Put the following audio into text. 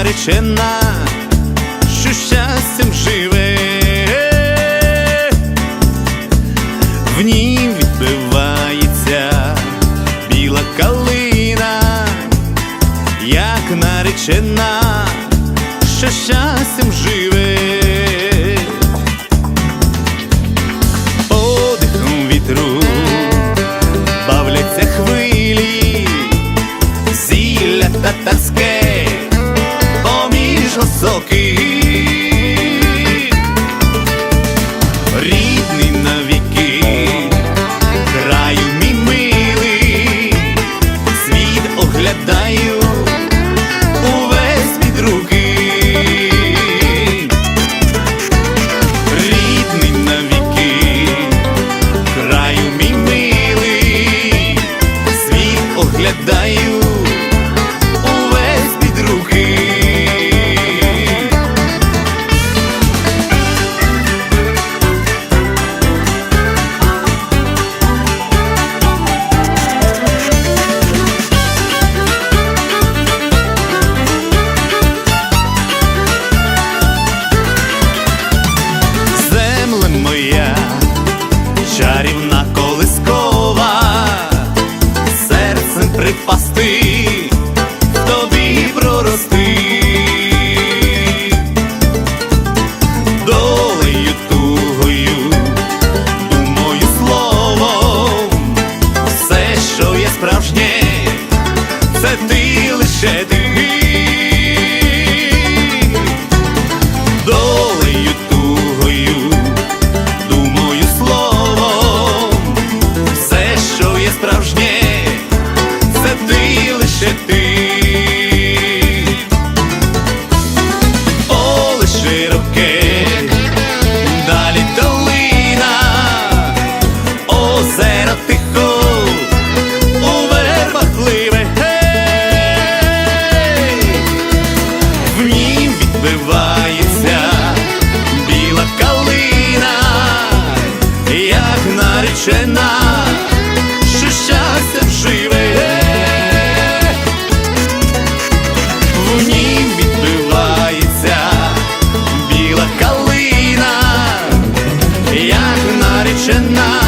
наречена, що щастям живе, в ній відбивається біла калина, як наречена, що щастям живе. дівчина, що щастя живе, в ній відбивається біла калина, як наречена.